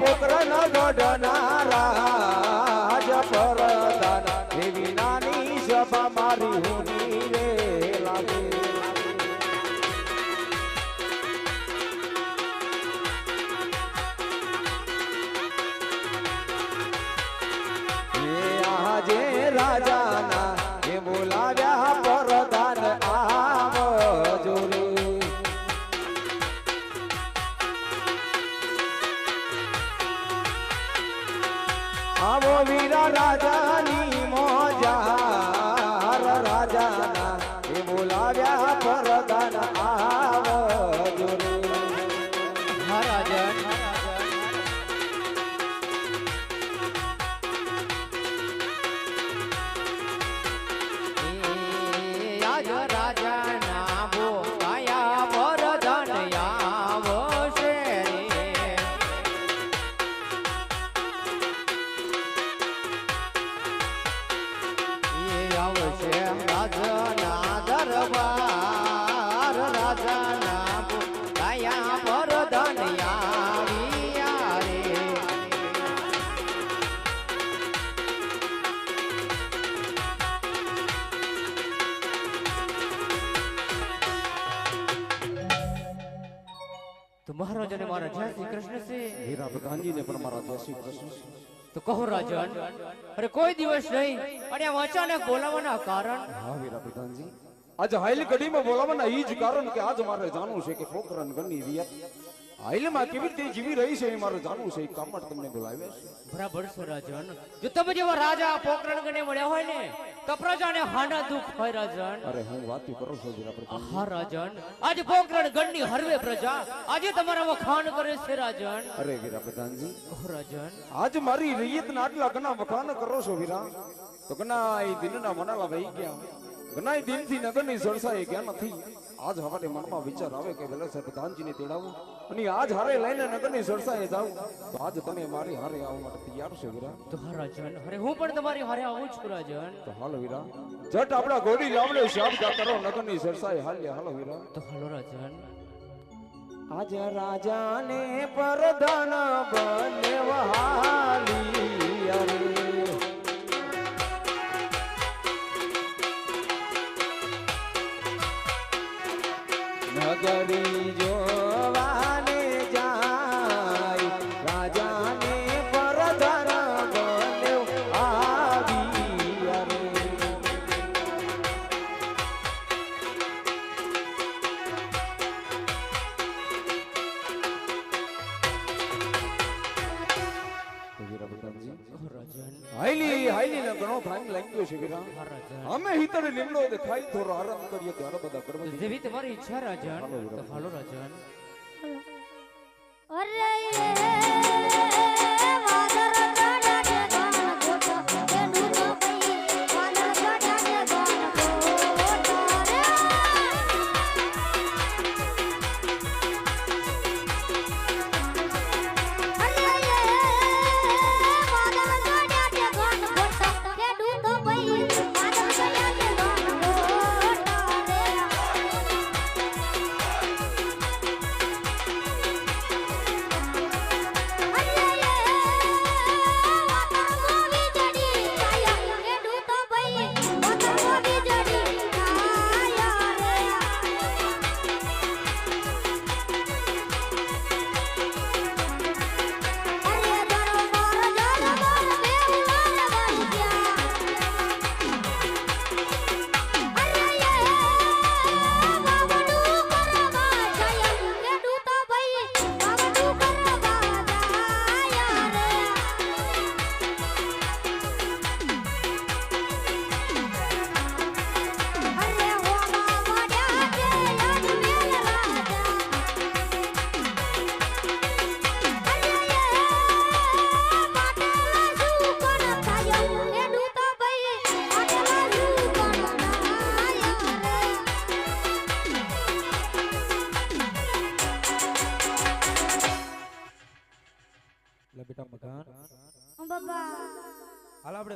પોકરણ ગઢના રાજ પરદાન. એવી નાની સભા મારી હુની બોલાવ્યા પરદાન તો મહારાજાને મારા જય શ્રી કૃષ્ણ છે હીરા ને પણ મારા જય શ્રી કૃષ્ણ તો કહો રાજન અરે કોઈ દિવસ નહીં અને આ અચાનક બોલાવવાના કારણ? હા વીરા પ્રધાનજી આજે હાઈલ કડીમાં બોલાવવાના ઈ જ કારણ કે આજ મારે જાણવું છે કે પોખરણ ગણની રિયત હાઈલમાં કેવી રીતે જીવી રહી છે એ મારે જાણવું છે એ કામ તમને બોલાવ્યા છે. બરાબર છે રાજન. જો તમે જેવા રાજા પોકરણ ગણે મળ્યા હોય ને તો પ્રજાને હાના દુખ હોય રાજન. અરે હું વાત કરું છું જરા પર હા રાજન. આજ પોકરણ ગણની હરવે પ્રજા. આજે તમારા વખાણ કરે છે રાજન. અરે વીરા પ્રધાનજી. ઓ રાજન. આજ મારી રિયતના આટલા ઘણા વખાણ કરો છો વીરા. તો ઘણા દિનના મનાવા ભાઈ ગયા. ઘણા દિનથી નગરની સરસાઈ ગયા નથી. આજ હવાને મનમાં વિચાર આવે કે વેલા સાહેબ પ્રધાનજીને તેડાવું અને આજ હારે લઈને નગરની સરસાએ જાઉં. તો આજ તમે મારી હારે આવવા માટે તૈયાર છો વીરા. તો હા રાજન અરે હું પણ તમારી હારે આવું છું રાજન તો હાલો વીરા. જટ આપણા ઘોડી લાવડે શાબ જા કરો નગરની સરસાએ હાલ્યા હાલો વીરા. તો હાલો રાજન. આજ રાજાને પરધન બનવાલી અરે. હિતર લીમડો દેખાય થોડો આરામ કરીએ ત્યારે બધા કરવા જેવી તમારી ઈચ્છા રાજન તો હાલો રાજન. અરે!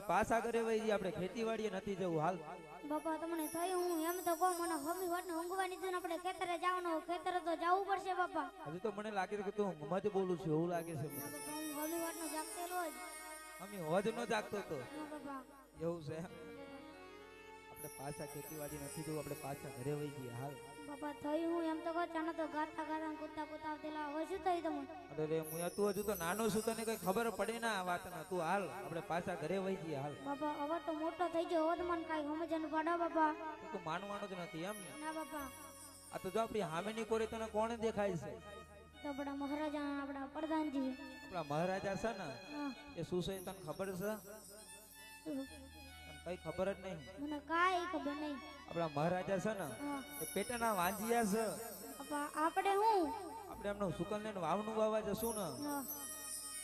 પાછા ઘરે વહી આપણે ખેતીવાડીએ નથી જવું. હાલ. બાપા તમને થયું હું? એમ તો કહું મને હમી વાટને ઊંઘવાની છે આપણે ખેતરે જવાનું ખેતરે તો જવું પડશે બાપા. હજુ તો મને લાગે છે કે તું મજ બોલું છું એવું લાગે છે મને. હમી વાટનો જાગતેલો જ. અમે હોજ નો જાગતો તો. એવું છે આપણે પાછા ખેતીવાડી નથી જવું આપણે પાછા ઘરે વહી જઈએ હાલ. બાપા થયું હું એમ તો કહો ચાનો તો ગાતા ગાતા ને કૂદતા કૂદતા આવતેલા હવે શું થયું તમને? અરે રે હું તું હજુ તો નાનો છું તને કઈ ખબર પડે ના આ વાતના? તું હાલ આપણે પાછા ઘરે વહી જઈએ હાલ. બાપા હવે તો મોટો થઈ ગયો હવે મને કાંઈ સમજણ પડે બાપા. તું માનવાનો જ નથી એમ ને? ના બાપા. આ તો જો આપણી હામેની કોરી તને કોણ દેખાય છે? તો આપણા મહારાજા આપણા પ્રધાનજી. આપણા મહારાજા છે ને એ શું છે તને ખબર છે? કઈ ખબર જ નહીં. મને કાઈ ખબર નહીં. આપણા મહારાજા છે ને એ પેટાના વાંજિયા છે. આપણે હું? આપણે એમનો સુકલ ને વાવનું વાવા જશું ને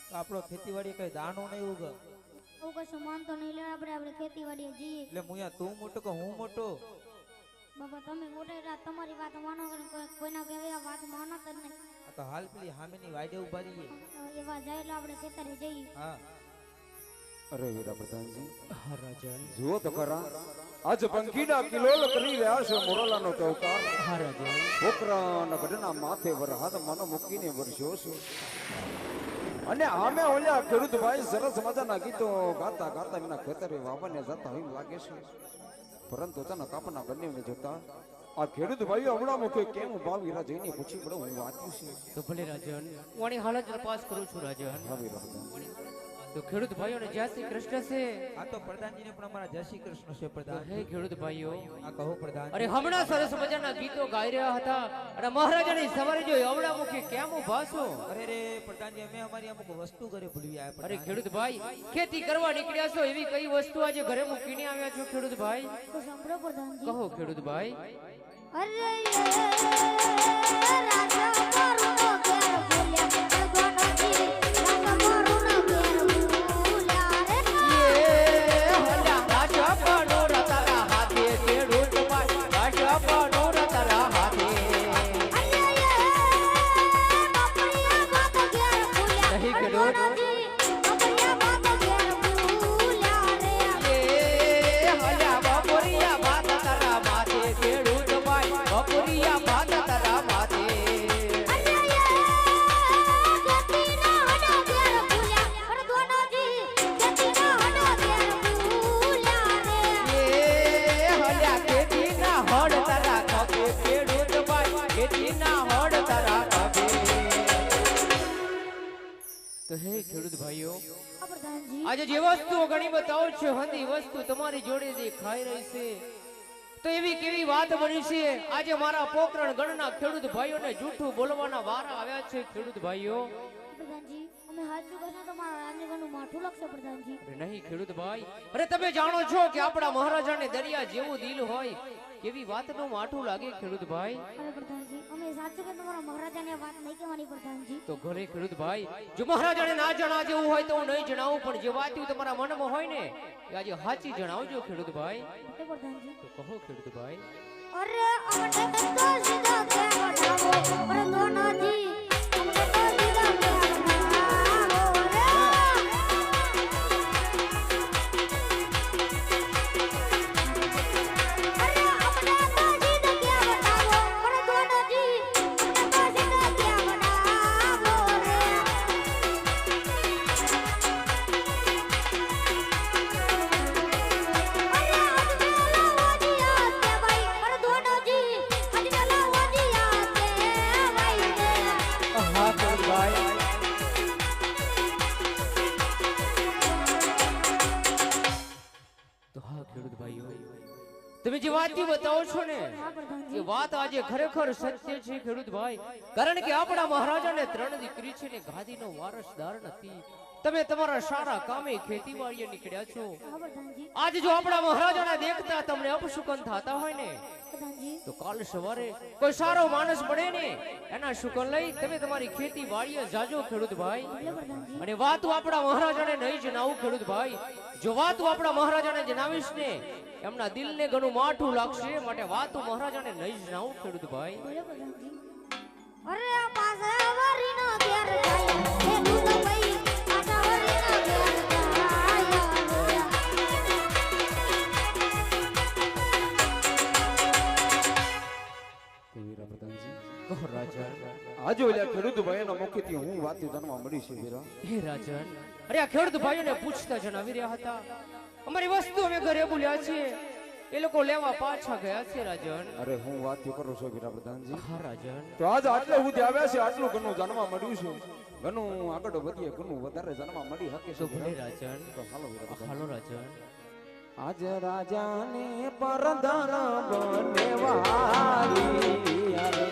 તો આપણો ખેતીવાડી કઈ દાણો નહીં ઉગે. એવું કશું માનતો નહીં લે આપણે આપણે ખેતીવાડી જઈએ. એટલે મુયા તું મોટો કે હું મોટો? બાપા તમે મોટા તમારી વાત માનો કોઈના કહેવા વાત માનો જ નહીં. આ તો હાલ પેલી હામીની વાડે ઊભા રહીએ. એવા જાય એટલે આપણે ખેતરે જઈએ. હા. અરે વેડા પ્રધાનજી. હા રાજન જુઓ તો ખરા આજ પંખીડા કિલોલ કરી રહ્યા છે મોરલાનો ચૌકાર. હા રાજા. છોકરાના ગઢના માથે વર હાથ મનો મૂકીને વરસ્યો છે. અને આમે ઓલ્યા ખેડૂતભાઈ સરસ મજાના ગીતો ગાતા ગાતા એના ખેતરે વાવને જતા એમ લાગે છે. પરંતુ તેના કાપના બંનેને જોતા આ ખેડૂત ભાઈઓ હમણાં મુખે કેમ ભાવ હીરા જઈને પૂછી પડે હું વાંચું છું. તો ભલે રાજન હું હાલત તપાસ કરું છું રાજન હા વીરા પ્રધાનજી. તો ખેડૂત ભાઈઓને જય શ્રી કૃષ્ણ છે. આ તો પ્રધાનજીને પણ અમારા જય શ્રી કૃષ્ણ છે પ્રધાન હે ખેડૂત ભાઈઓ. આ કહો પ્રધાન અરે હમણાં સરસ મજાના ગીતો ગાઈ રહ્યા હતા. અને મહારાજાની સવારે જો અવડા મુખી કેમ ઊભા છો? અરે રે પ્રધાનજી અમે અમારી અમુક વસ્તુ ઘરે ભૂલી આવ્યા અરે ખેડૂત ભાઈ ખેતી કરવા નીકળ્યા છો એવી કઈ વસ્તુ આજે ઘરે મૂકીને આવ્યા છો ખેડૂત ભાઈ? તો સાંભળો પ્રધાનજી. કહો ખેડૂત ભાઈ. અરે રાજા તો હે ખેડૂત ભાઈઓ આજે જે વસ્તુઓ ઘણી બતાવો છો હતી વસ્તુ તમારી જોડે દેખાઈ રહી છે તો એવી કેવી વાત બની છે? આજે મારા પોકરણ ગણના ખેડૂત ભાઈઓને જૂઠું બોલવાના વારા આવ્યા છે ખેડૂત ભાઈઓ. માઠું લખશે પ્રધાનજી. અરે નહીં ખેડૂત ભાઈ. અરે તમે જાણો છો કે આપણા મહારાજાને દરિયા જેવું દિલ હોય કેવી વાતનું માઠું લાગે ખેડૂત ભાઈ? અરે પ્રધાનજી અમે સાચું કે તમારા મહારાજાને વાત નહીં કહેવાની પ્રધાનજી. તો ઘરે ખેડૂત ભાઈ જો મહારાજાને ના જણા જેવું હોય તો હું નહીં જણાવું પણ જે વાત તમારા મનમાં હોય ને એ આજે સાચી જણાવજો ખેડૂત ભાઈ. પ્રધાનજી. તો કહો ખેડૂત ભાઈ. અરે અટક તો સીધા છો ને. એ વાત આજે ખરેખર સત્ય છે ખેડૂત ભાઈ. કારણ કે આપણા મહારાજાને ત્રણ દીકરી છે ને ગાદીનો વારસદાર નથી. તમે તમારા સારા કામે ખેતીવાડીએ નીકળ્યા છો. આજે જો આપણા મહારાજાને દેખતા તમને અપશુકન થતા હોય ને, તો કાલ સવારે કોઈ સારો માણસ મળે ને, એના શુકન લઈ તમે તમારી ખેતી વાડીએ જાજો ખેડૂત ભાઈ. અને વાતું આપણા મહારાજાને નહીં જણાવું ખેડૂત ભાઈ. જો વાતું આપણા મહારાજાને જણાવીશ ને, એમના દિલને ઘણું માઠું લાગશે, માટે વાતું મહારાજાને નહીં જણાવું ખેડૂત ભાઈ. અરે પાસે વરીનો ઘેર જાય હજુ એટલે ખેડૂત ભાઈનો મુખ્યથી હું વાત જાણવા મળી છે વીરા. હે રાજન અરે આ ખેડૂત ભાઈઓને પૂછતા જણાવી રહ્યા હતા. અમારી વસ્તુ અમે ઘરે બોલ્યા છીએ. એ લોકો લેવા પાછા ગયા છે રાજન. અરે હું વાત કરું છું વીરા પ્રધાનજી. હા રાજન. તો આજ આટલે સુધી આવ્યા છે આટલું ઘણું જાણવા મળ્યું છે. ઘણું આગળ વધીએ ઘણું વધારે જાણવા મળી શકે તો ભલે રાજન. તો હાલો વીરા હાલો રાજન. આજ રાજાને પરદાર બનેવાલી અરે